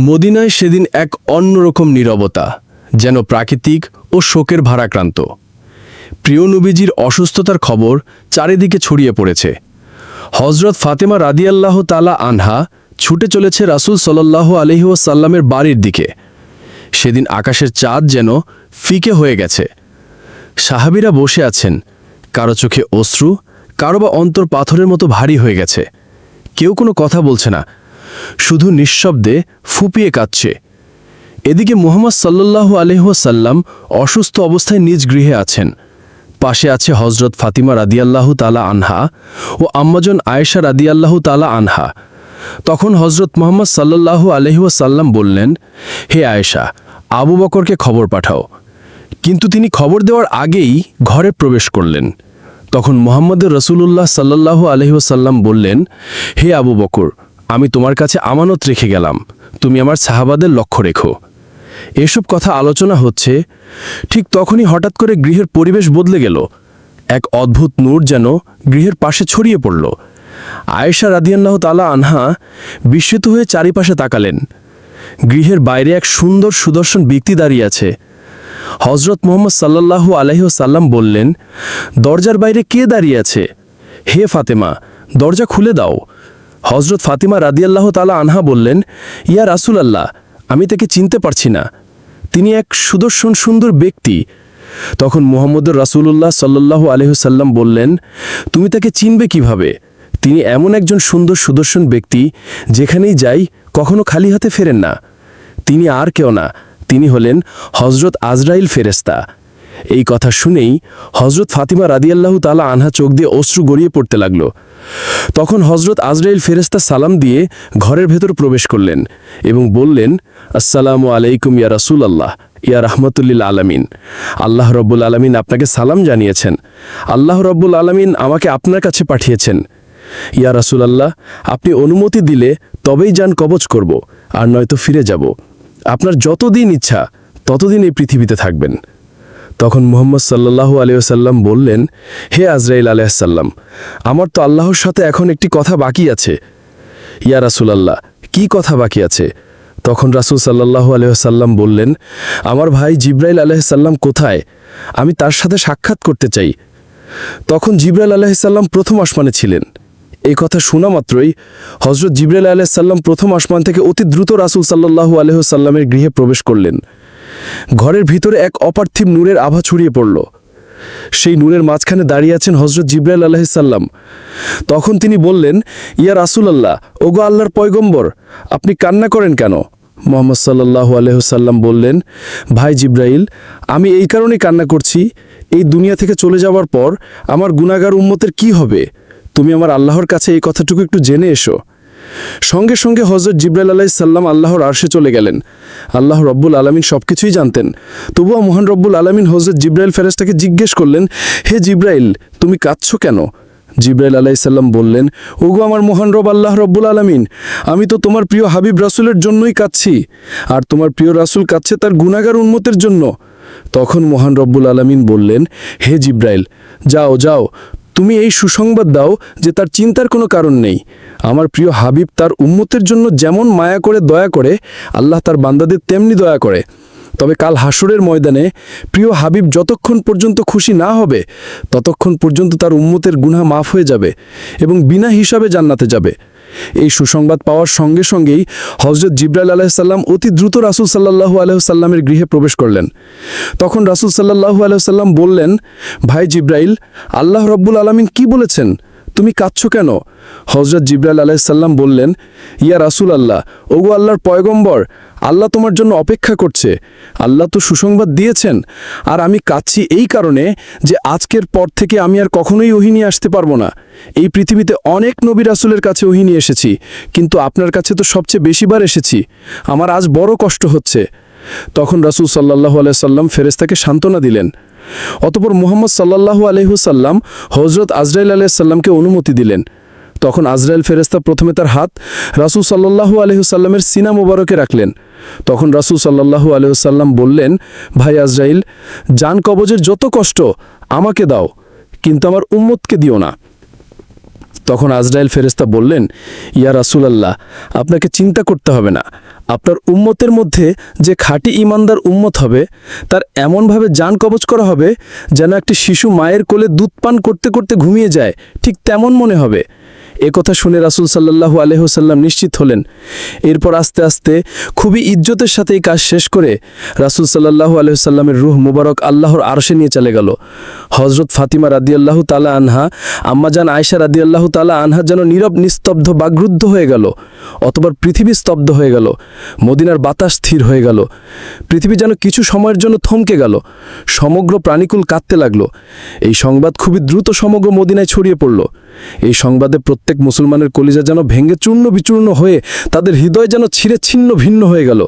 মদিনায় সেদিন এক অন্যরকম নীরবতা, যেন প্রাকৃতিক ও শোকের ভারাক্রান্ত। প্রিয় নবীজির অসুস্থতার খবর চারিদিকে ছড়িয়ে পড়েছে। হজরত ফাতেমা রাদিয়াল্লাহ তালা আনহা ছুটে চলেছে রাসূল সাল্লাহ আলহিউসাল্লামের বাড়ির দিকে। সেদিন আকাশের চাঁদ যেন ফিকে হয়ে গেছে। সাহাবিরা বসে আছেন। কারও চোখে অশ্রু, কারও বা অন্তর পাথরের মতো ভারী হয়ে গেছে। কেউ কোনো কথা বলছে না। শুধু নিঃশব্দে ফুপিয়ে কাঁদছে। এদিকে মোহাম্মদ সাল্লাল্লাহু আলহাসাল্লাম অসুস্থ অবস্থায় নিজ গৃহে আছেন। পাশে আছে হজরত ফাতিমা রাদিয়াল্লাহু তালা আনহা ও আম্মাজন আয়েশা রাদিয়াল্লাহু তালা আনহা। তখন হজরত মোহাম্মদ সাল্লাল্লাহু আলহিউসাল্লাম বললেন, হে আয়েশা, আবু বকরকে খবর পাঠাও। কিন্তু তিনি খবর দেওয়ার আগেই ঘরে প্রবেশ করলেন। তখন মোহাম্মদের রসুলুল্লাহ সাল্লাল্লাহু আলহিউসাল্লাম বললেন, হে আবু বকর আমি তোমার কাছে আমানত রেখে গেলাম। তুমি আমার সাহাবাদের লক্ষ্য রেখো। এসব কথা আলোচনা হচ্ছে, ঠিক তখনই হঠাৎ করে গৃহের পরিবেশ বদলে গেল। এক অদ্ভুত নূর যেন গৃহের পাশে ছড়িয়ে পড়ল। আয়েশা রাদিয়াল্লাহ তালা আনহা বিস্মিত হয়ে চারিপাশে তাকালেন। গৃহের বাইরে এক সুন্দর সুদর্শন ব্যক্তি দাঁড়িয়ে আছে। হজরত মোহাম্মদ সাল্লাল্লাহু আলহিহসাল্লাম বললেন, দরজার বাইরে কে দাঁড়িয়ে আছে? হে ফাতেমা, দরজা খুলে দাও। হজরত ফাতিমা রাদিয়াল্লাহ তালা আনহা বললেন, ইয়া রাসুল আল্লাহ আমি তাকে চিনতে পারছি না। তিনি এক সুদর্শন সুন্দর ব্যক্তি। তখন মুহাম্মদুর রাসূলুল্লাহ সাল্লাল্লাহু আলহিহসাল্লাম বললেন, তুমি তাকে চিনবে কীভাবে? তিনি এমন একজন সুন্দর সুদর্শন ব্যক্তি, যেখানেই যাই, কখনো খালি হাতে ফেরেন না। তিনি আর কেউ না। তিনি হলেন হজরত আজরাইল ফেরেস্তা এই কথা শুনেই হজরত ফাতিমা রাদিয়াল্লাহু তালা আনহা চোখ দিয়ে অশ্রু গড়িয়ে পড়তে লাগল। তখন হজরত আজরাইল ফেরেস্তা সালাম দিয়ে ঘরের ভেতর প্রবেশ করলেন এবং বললেন, আসসালামু আলাইকুম ইয়া রাসূল আল্লাহ ইয়া রাহমাতুল্লিল আলামিন। আল্লাহ রব্বুল আলামিন আপনাকে সালাম জানিয়েছেন। আল্লাহ রব্বুল আলামিন আমাকে আপনার কাছে পাঠিয়েছেন। ইয়া রাসূল আল্লাহ আপনি অনুমতি দিলে তবেই যান কবচ করব, আর নয়তো ফিরে যাব। আপনার যতদিন ইচ্ছা, ততদিন এই পৃথিবীতে থাকবেন। তখন মুহাম্মদ সাল্লাল্লাহু আলিয়াল্লাম বললেন, হে আজরাইল আলাইসাল্লাম আমার তো আল্লাহর সাথে এখন একটি কথা বাকি আছে। ইয়া রাসুলাল্লাহ, কি কথা বাকি আছে? তখন রাসূল সাল্লাল্লাহু আলহাম বললেন, আমার ভাই জিব্রাইল আলাইসাল্লাম কোথায়? আমি তার সাথে সাক্ষাৎ করতে চাই। তখন জিব্রাইল আলাইসাল্লাম প্রথম আসমানে ছিলেন। এই কথা শোনা মাত্রই হজরত জিব্রাইল আলাইসাল্লাম প্রথম আসমান থেকে অতি দ্রুত রাসূল সাল্লাল্লাহু আলহামের গৃহে প্রবেশ করলেন। ঘরের ভিতরে এক অপার্থিব নূরের আভা ছড়িয়ে পড়ল। সেই নূরের মাঝখানে দাঁড়িয়ে আছেন হজরত জিব্রাইল আলাহিসাল্লাম তখন তিনি বললেন, ইয়া রাসুল রাসুলাল্লাহ, ওগো আল্লাহর পয়গম্বর, আপনি কান্না করেন কেন? মোহাম্মদ সাল্লাহ আলহ্লাম বললেন, ভাই জিব্রাইল, আমি এই কারণেই কান্না করছি। এই দুনিয়া থেকে চলে যাওয়ার পর আমার গুণাগার উম্মতের কি হবে? তুমি আমার আল্লাহর কাছে এই কথাটুকু একটু জেনে এসো। সঙ্গে সঙ্গে হজরত জিব্রাইল আলাহি সাল্লাম আল্লাহর আরশে চলে গেলেন। আল্লাহ রব্বুল আলমিন সব কিছুই জানতেন। তবুও মহান রব্বুল আলমিন হজরত জিব্রাইল ফেরেস্তাকে জিজ্ঞেস করলেন, হে জিব্রাইল, তুমি কাঁদছো কেন? জিব্রাইল আলাইসাল্লাম বললেন, ওগো আমার মহান রব আল্লাহ রব্বুল আলমিন, আমি তো তোমার প্রিয় হাবিব রাসুলের জন্যই কাঁদছি, আর তোমার প্রিয় রাসুল কাঁদছে তার গুণাগার উন্মতের জন্য। তখন মহান রব্বুল আলমিন বললেন, হে জিব্রাইল, যাও যাও তুমি এই সুসংবাদ দাও যে তার চিন্তার কোনো কারণ নেই। আমার প্রিয় হাবিব তার উম্মতের জন্য যেমন মায়া করে, দয়া করে, আল্লাহ তার বান্দাদের তেমনি দয়া করে। তবে কাল হাসুরের ময়দানে প্রিয় হাবিব যতক্ষণ পর্যন্ত খুশি না হবে, ততক্ষণ পর্যন্ত তার উম্মতের গুনা মাফ হয়ে যাবে এবং বিনা হিসাবে জান্নাতে যাবে। এই সুসংবাদ পাওয়ার সঙ্গে সঙ্গেই হজরত জিব্রাইল আলাহিসাল্লাম অতি দ্রুত রাসুল সাল্লাহু আলহ্লামের গৃহে প্রবেশ করলেন। তখন রাসুল সাল্লাহু আলহ্লাম বললেন, ভাই জিব্রাইল, আল্লাহ রব্বুল আলমিন কি বলেছেন? তুমি কাঁদছ কেন? হজরত জিব্রাইল আলাইসাল্লাম বললেন, ইয়া রাসুল আল্লাহ ওগো আল্লাহর পয়গম্বর, আল্লাহ তোমার জন্য অপেক্ষা করছে। আল্লাহ তো সুসংবাদ দিয়েছেন। আর আমি কাঁদছি এই কারণে যে আজকের পর থেকে আমি আর কখনোই ওহিনী আসতে পারব না। এই পৃথিবীতে অনেক নবী রাসুলের কাছে ওহিনী এসেছি, কিন্তু আপনার কাছে তো সবচেয়ে বেশিবার এসেছি। আমার আজ বড় কষ্ট হচ্ছে। তখন রাসুল সাল্লাহ আলাইসাল্লাম ফেরেস্তাকে সান্ত্বনা দিলেন অতপর মোহাম্মদ সাল্লাহু আলহিহুসাল্লাম হজরত আজরাইল আলাইসাল্লামকে অনুমতি দিলেন। তখন আজরাইল ফেরেস্তা প্রথমে তার হাত রাসুল সাল্লাহু আলহিহুসাল্লামের সিনা মোবারকে রাখলেন। তখন রাসুল সাল্লাহু আলহিহুসাল্লাম বললেন, ভাই আজরাইল জান কবজের যত কষ্ট আমাকে দাও, কিন্তু আমার উম্মতকে দিও না। তখন আজরাইল ফেরেস্তা বললেন, ইয়া রাসুলাল্লাহ, আপনাকে চিন্তা করতে হবে না। আপনার উম্মতের মধ্যে যে খাঁটি ইমানদার উম্মত হবে, তার এমনভাবে যান কবচ করা হবে যেন একটি শিশু মায়ের কোলে দুধ পান করতে করতে ঘুমিয়ে যায়। ঠিক তেমন মনে হবে। কথা শুনে রাসুল সাল্লাহু আলহ্লাম নিশ্চিত হলেন। এরপর আস্তে আস্তে খুবই ইজ্জতের সাথে এই কাজ শেষ করে রাসুল সাল্লাহু আলহ্লামের রুহ মুবারক আল্লাহর আরশে নিয়ে চলে গেল। হজরত ফাতিমা রাদিয়াল্লাহু তালা আনহা আম্মাজান আয়সা রাদিয়াল্লাহু তালা আনহা যেন নীরব, নিস্তব্ধ বাগরুদ্ধ হয়ে গেল অতবার পৃথিবী স্তব্ধ হয়ে গেল, মদিনার বাতাস স্থির হয়ে গেল। পৃথিবী যেন কিছু সময়ের জন্য থমকে গেল, সমগ্র প্রাণীকুল কাঁদতে লাগল। এই সংবাদ খুবই দ্রুত সমগ্র মদিনায় ছড়িয়ে পড়ল। এই সংবাদে প্রত্যেক মুসলমানের কলিজা যেন ভেঙে চূর্ণ বিচূর্ণ হয়ে, তাদের হৃদয় যেন ছিঁড়ে ছিন্ন ভিন্ন হয়ে গেল।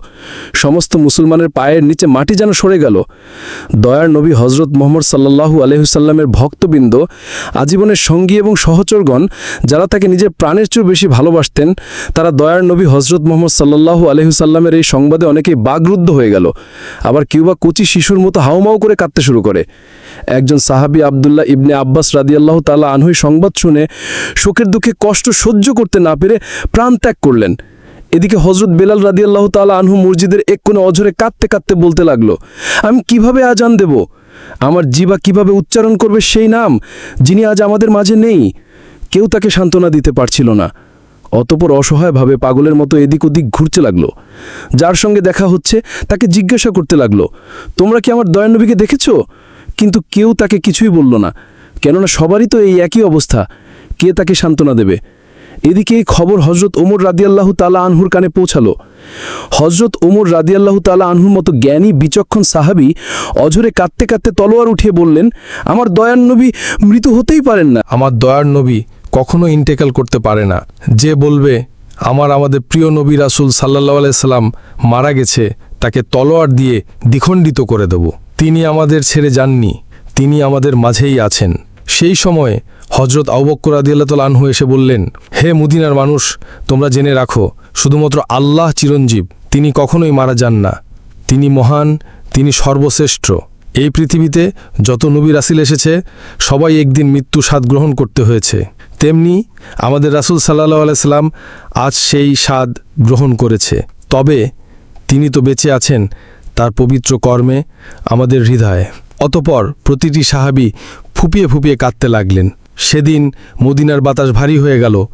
সমস্ত মুসলমানের পায়ের নিচে মাটি যেন সরে গেল। দয়ার নবী হজরত মোহাম্মদ সাল্লাহু আলহিসাল্লামের ভক্তবৃন্দ, আজীবনের সঙ্গী এবং সহচরগণ, যারা তাকে নিজের প্রাণের চেয়েও বেশি ভালোবাসতেন, তারা দয়ার নবী হজরত মোহাম্মদ সাল্লাহু আলহিসাল্লামের এই সংবাদে অনেকেই বাগরুদ্ধ হয়ে গেল। আবার কেউ বা কচি শিশুর মতো হাউমাউ করে কাঁদতে শুরু করে। একজন সাহাবী আবদুল্লাহ ইবনে আব্বাস রাদিয়াল্লাহু তাআলা আনহুই সংবাদ শুনে শোকের দুঃখে কষ্ট সহ্য করতে না পেরে প্রাণ ত্যাগ করলেন। এদিকে হজরত বেলাল রাদিয়াল্লাহু তাআলা আনহু মসজিদের এক কোণে অঝরে কাঁদতে কাঁদতে বলতে লাগল, আমি কীভাবে আজান দেব? আমার জিবা কীভাবে উচ্চারণ করবে সেই নাম যিনি আজ আমাদের মাঝে নেই। কেউ তাকে সান্ত্বনা দিতে পারছিল না। অতপর অসহায়ভাবে পাগলের মতো এদিক ওদিক ঘুরতে লাগল। যার সঙ্গে দেখা হচ্ছে তাকে জিজ্ঞাসা করতে লাগল, তোমরা কি আমার দয়ানবীকে দেখেছ? কিন্তু কেউ তাকে কিছুই বলল না, কেননা সবারই তো এই একই অবস্থা। কে তাকে সান্ত্বনা দেবে? এদিকে এই খবর হজরত ওমর রাদিয়াল্লাহু তালা আনহুর কানে পৌঁছালো। হজরত ওমর রাদিয়াল্লাহু তালা আনহুর মতো জ্ঞানী, বিচক্ষণ সাহাবী অঝরে কাঁদতে কাঁদতে তলোয়ার উঠিয়ে বললেন, আমার দয়ান নবী মৃত হতেই পারেন না। আমার দয়ার নবী কখনো ইন্টেকাল করতে পারে না। যে বলবে, আমার আমাদের প্রিয় নবী রাসুল সাল্লাহ আলাইসাল্লাম মারা গেছে, তাকে তলোয়ার দিয়ে দ্বিখণ্ডিত করে দেব। তিনি আমাদের ছেড়ে যাননি, তিনি আমাদের মাঝেই আছেন। সেই সময়ে হজরত আউবক্কর আদিয়াল্লাহ আনহু এসে বললেন, হে মুদিনার মানুষ, তোমরা জেনে রাখো, শুধুমাত্র আল্লাহ চিরঞ্জীব, তিনি কখনোই মারা যান না। তিনি মহান, তিনি সর্বশ্রেষ্ঠ। এই পৃথিবীতে যত নবী রাসিল এসেছে, সবাই একদিন মৃত্যু স্বাদ গ্রহণ করতে হয়েছে। তেমনি আমাদের রাসুল সাল্লাহ আলাইসাল্লাম আজ সেই স্বাদ গ্রহণ করেছে। তবে তিনি তো বেঁচে আছেন, তার পবিত্র কর্মে আমাদের হৃদয়ে। অতপর প্রতিটি সাহাবি ফুপিয়ে ফুপিয়ে কাঁদতে লাগলেন। সেদিন মদিনার বাতাস ভারী হয়ে গেল।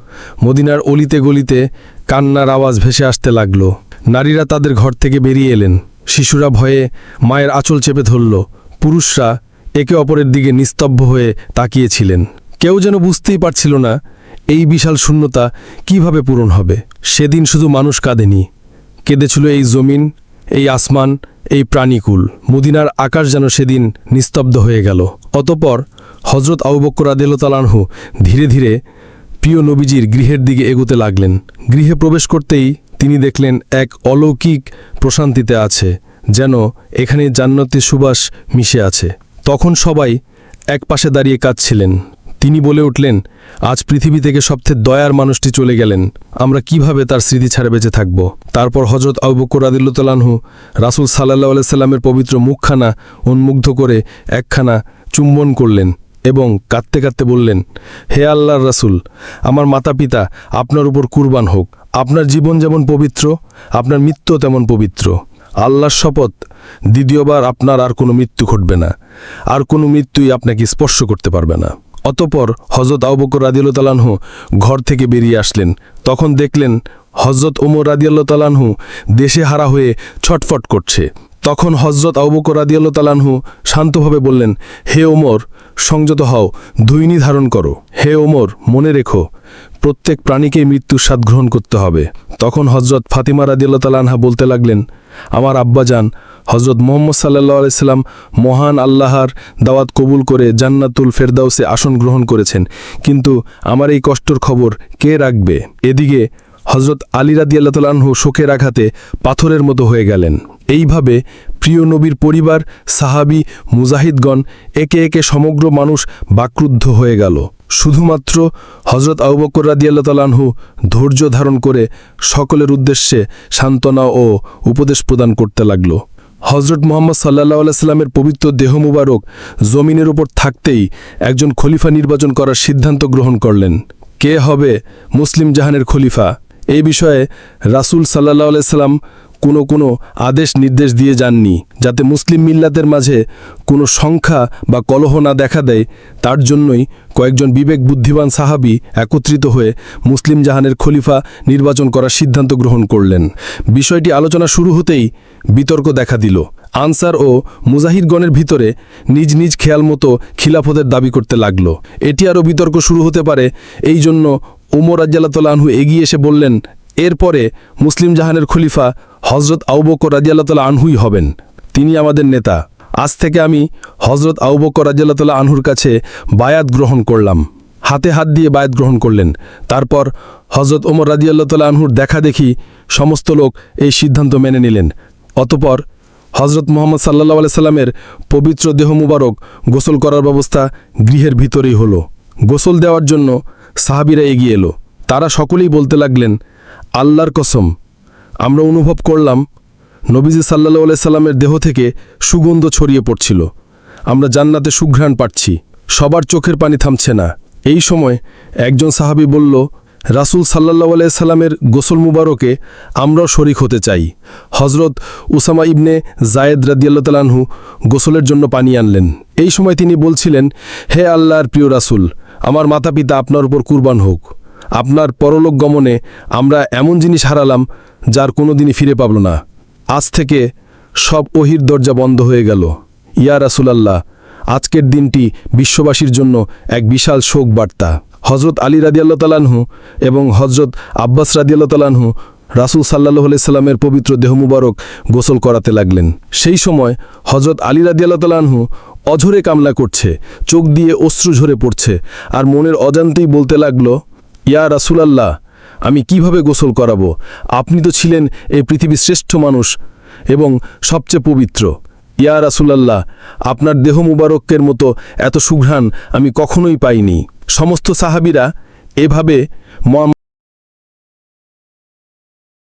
মদিনার অলিতে গলিতে কান্নার আওয়াজ ভেসে আসতে লাগল। নারীরা তাদের ঘর থেকে বেরিয়ে এলেন। শিশুরা ভয়ে মায়ের আঁচল চেপে ধরল। পুরুষরা একে অপরের দিকে নিস্তব্ধ হয়ে তাকিয়েছিলেন। কেউ যেন বুঝতেই পারছিল না, এই বিশাল শূন্যতা কীভাবে পূরণ হবে? সেদিন শুধু মানুষ কাঁদেনি। কেঁদেছিল এই জমিন, এই আসমান এই প্রাণীকুল। মদিনার আকাশ যেন সেদিন নিস্তব্ধ হয়ে গেল। অতপর হজরত আউবক্কর আদেলতালানহু ধীরে ধীরে প্রিয় নবীজির গৃহের দিকে এগোতে লাগলেন। গৃহে প্রবেশ করতেই তিনি দেখলেন এক অলৌকিক প্রশান্তিতে আছে, যেন এখানে জান্নাতি সুবাস মিশে আছে। তখন সবাই এক পাশে দাঁড়িয়ে কাঁদছিলেন। তিনি বলে উঠলেন, আজ পৃথিবী থেকে সবথেকে দয়ার মানুষটি চলে গেলেন। আমরা কীভাবে তার স্মৃতি ছাড়া বেঁচে থাকব? তারপর হজরত আবুবকর আদিল্লাহু রাসুল সাল্লাহ সাল্লামের পবিত্র মুখখানা উন্মুগ্ধ করে একখানা চুম্বন করলেন এবং কাঁদতে কাঁদতে বললেন, হে আল্লাহর রাসুল, আমার মাতা পিতা আপনার উপর কুরবান হোক। আপনার জীবন যেমন পবিত্র, আপনার মৃত্যু তেমন পবিত্র। আল্লাহর শপথ, দ্বিতীয়বার আপনার আর কোনো মৃত্যু ঘটবে না। আর কোনো মৃত্যুই আপনাকে স্পর্শ করতে পারবে না। অতপর হজরত আউবকর রাদিয়াল্লাহু তালানহু ঘর থেকে বেরিয়ে আসলেন। তখন দেখলেন হজরত ওমর রাদিয়াল্লাহু তালানহু দেশে হারা হয়ে ছটফট করছে। তখন হজরত আউবকর রাদিয়াল্লাহু তালানহু শান্তভাবে বললেন, হে ওমর, সংযত হও দুইনি ধারণ করো। হে ওমর, মনে রেখো, প্রত্যেক প্রাণীকেই মৃত্যুর স্বাদ গ্রহণ করতে হবে। তখন হজরত ফাতিমা রাদিয়াল্লাহু তালানহা বলতে লাগলেন, আমার আব্বাজান হজরত মোহাম্মদ সাল্লাহ আলাইসাল্লাম মহান আল্লাহর দাওয়াত কবুল করে জান্নাতুল ফেরদাউসে আসন গ্রহণ করেছেন। কিন্তু আমার এই কষ্টর খবর কে রাখবে? এদিকে হজরত আলী রাদিয়াল্লাহ শোকের আঘাতে পাথরের মতো হয়ে গেলেন। এইভাবে প্রিয় নবীর পরিবার, সাহাবি, মুজাহিদগণ একে একে সমগ্র মানুষ বাক্রুদ্ধ হয়ে গেল। শুধুমাত্র হজরত আউবকর রাদিয়াল্লাহ তালাহু ধৈর্য ধারণ করে সকলের উদ্দেশ্যে সান্ত্বনা ও উপদেশ প্রদান করতে লাগল। হজরত মোহাম্মদ সাল্লাহ আলাইস্লামের পবিত্র দেহ মুবারক জমিনের ওপর থাকতেই একজন খলিফা নির্বাচন করার সিদ্ধান্ত গ্রহণ করলেন। কে হবে মুসলিম জাহানের খলিফা? এই বিষয়ে রাসুল সাল্লাহ সাল্লাম কোনো কোনো আদেশ নির্দেশ দিয়ে যাননি, যাতে মুসলিম মিল্লাতের মাঝে কোনো সংখ্যা বা কলহ না দেখা দেয়। তার জন্যই কয়েকজন বিবেক বুদ্ধিমান সাহাবি একত্রিত হয়ে মুসলিম জাহানের খলিফা নির্বাচন করার সিদ্ধান্ত গ্রহণ করলেন। বিষয়টি আলোচনা শুরু হতেই বিতর্ক দেখা দিল। আনসার ও মুজাহিদগণের ভিতরে নিজ নিজ খেয়াল মতো খিলাফতের দাবি করতে লাগল। এটি আরও বিতর্ক শুরু হতে পারে। এই জন্য উমর রাজ্জাল্লাহ আনহু এগিয়ে এসে বললেন, এরপরে মুসলিম জাহানের খলিফা হজরত আউবকর রাজিয়াল্লাহ আনহুই হবেন। তিনি আমাদের নেতা। আজ থেকে আমি হজরত আউবকর রাজিয়াল্লাহ আনহুর কাছে বায়াত গ্রহণ করলাম। হাতে হাত দিয়ে বায়াত গ্রহণ করলেন। তারপর হজরত ওমর রাজিয়াল্লাহ আনহুর দেখা দেখি সমস্ত লোক এই সিদ্ধান্ত মেনে নিলেন। অতপর হজরত মোহাম্মদ সাল্লাহ সাল্লামের পবিত্র দেহ মুবারক গোসল করার ব্যবস্থা গৃহের ভিতরেই হলো। গোসল দেওয়ার জন্য সাহাবিরা এগিয়ে এলো। তারা সকলেই বলতে লাগলেন, আল্লাহর কসম আমরা অনুভব করলাম নবীজি সাল্লাহ সাল্লামের দেহ থেকে সুগন্ধ ছড়িয়ে পড়ছিল। আমরা জান্নাতে সুঘ্রাণ পাচ্ছি, সবার চোখের পানি থামছে না। এই সময় একজন সাহাবী বলল, রাসূল সাল্লাহ সাল্লামের গোসল মুবারকে আমরাও শরিক হতে চাই। হজরত উসামা ইবনে জায়েদ রাদিয়াল্লাহু গোসলের জন্য পানি আনলেন। এই সময় তিনি বলছিলেন, হে আল্লাহর প্রিয় রাসুল, আমার মাতা পিতা আপনার উপর কুরবান হোক। আপনার পরলোক গমনে আমরা এমন জিনিস হারালাম যার কোনো দিনই ফিরে পাবল না। আজ থেকে সব ওহির দরজা বন্ধ হয়ে গেল। ইয়া রাসুলাল্লাহ, আজকের দিনটি বিশ্ববাসীর জন্য এক বিশাল শোক বার্তা হজরত আলী রাদিয়াল্লাহ তালানহু এবং হজরত আব্বাস রাদিয়াল্লাহ তালানহু রাসুল সাল্লাহ সাল্লামের পবিত্র দেহ মুবারক গোসল করাতে লাগলেন। সেই সময় হজরত আলী রাদিয়াল্লাহ তালানহু অঝরে কামলা করছে, চোখ দিয়ে অশ্রু ঝরে পড়ছে আর মনের অজান্তেই বলতে লাগল ইয়া রাসুলাল্লাহ, আমি কীভাবে গোসল করাবো? আপনি তো ছিলেন এই পৃথিবীর শ্রেষ্ঠ মানুষ এবং সবচেয়ে পবিত্র। ইয়া রাসুলাল্লাহ, আপনার দেহ মুবারকের মতো এত সুঘ্রাণ আমি কখনোই পাইনি। সমস্ত সাহাবিরা এভাবে